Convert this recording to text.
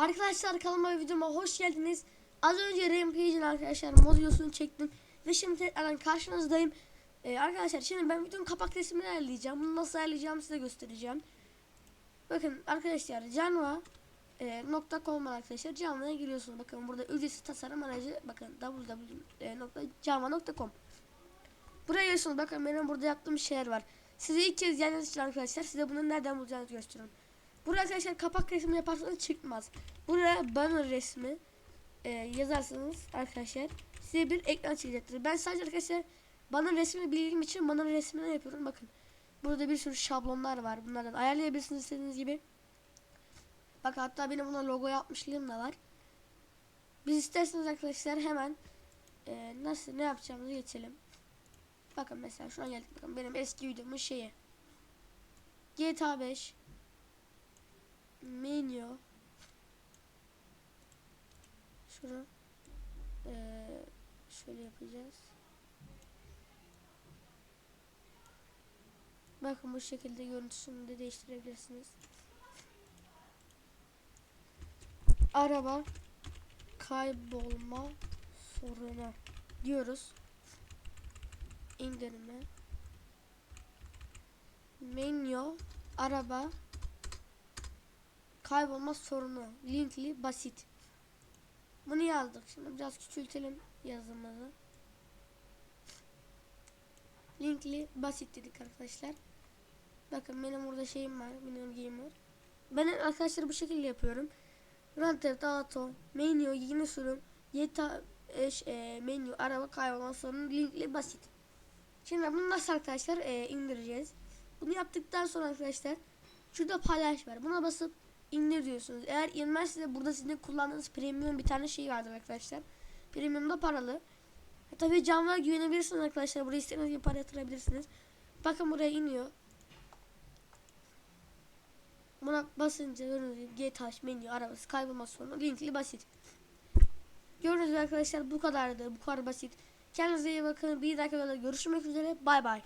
Arkadaşlar kanalıma videoma hoş geldiniz. Az önce Rampage'in arkadaşlar mod çektim. Ve şimdi tekrardan karşınızdayım. Ee, arkadaşlar şimdi ben videonun kapak resmini ayarlayacağım. Bunu nasıl ayarlayacağımı size göstereceğim. Bakın arkadaşlar canva e, .com arkadaşlar. Canva'ya giriyorsunuz. Bakın burada ücretsiz tasarım aracı. Bakın www.canva.com Buraya giriyorsunuz. Bakın benim burada yaptığım şeyler var. Size ilk kez geldiğiniz için arkadaşlar size bunu nereden bulacağınızı gösteriyorum. Buraya arkadaşlar kapak resmi yaparsanız çıkmaz. Buraya banner resmi e, yazarsanız arkadaşlar size bir ekran çıkacaktır. Ben sadece arkadaşlar banner resmini bildiğim için banner resmini yapıyorum. Bakın burada bir sürü şablonlar var. Bunlardan ayarlayabilirsiniz istediğiniz gibi. Bak hatta benim buna logo yapmışlığım da var. Biz isterseniz arkadaşlar hemen e, nasıl ne yapacağımızı geçelim. Bakın mesela şu an geldik. Bakın benim eski videomun şeyi. GTA 5 menü şunu eee, şöyle yapacağız. Bakın bu şekilde görüntüsünü de değiştirebilirsiniz. Araba kaybolma sorunu diyoruz. İndirme menü araba kaybolma sorunu linkli basit bunu yazdık. Şimdi biraz küçültelim yazımızı. Linkli basit dedik arkadaşlar. Bakın benim burada şeyim var benim gamer ben arkadaşlar bu şekilde yapıyorum. Grand Theft Auto menü yeni sürüm yeta eş, e, menü araba kaybolma sorunu linkli basit. Şimdi bunu nasıl arkadaşlar e, indireceğiz? Bunu yaptıktan sonra arkadaşlar şurada paylaş var. Buna basıp indir diyorsunuz. Eğer inmezse burada sizin kullandığınız premium bir tane şey vardır arkadaşlar. Premium da paralı. E, tabii canlığa güvenebilirsiniz arkadaşlar. Buraya istediğiniz gibi para yatırabilirsiniz. Bakın buraya iniyor. Buna basınca gördüğünüz gibi GTA menü arabası kaybolma sorunu linkli basit. Gördüğünüz arkadaşlar bu kadardı. Bu kadar basit. Kendinize iyi bakın. Bir dakika görüşmek üzere. Bay bay.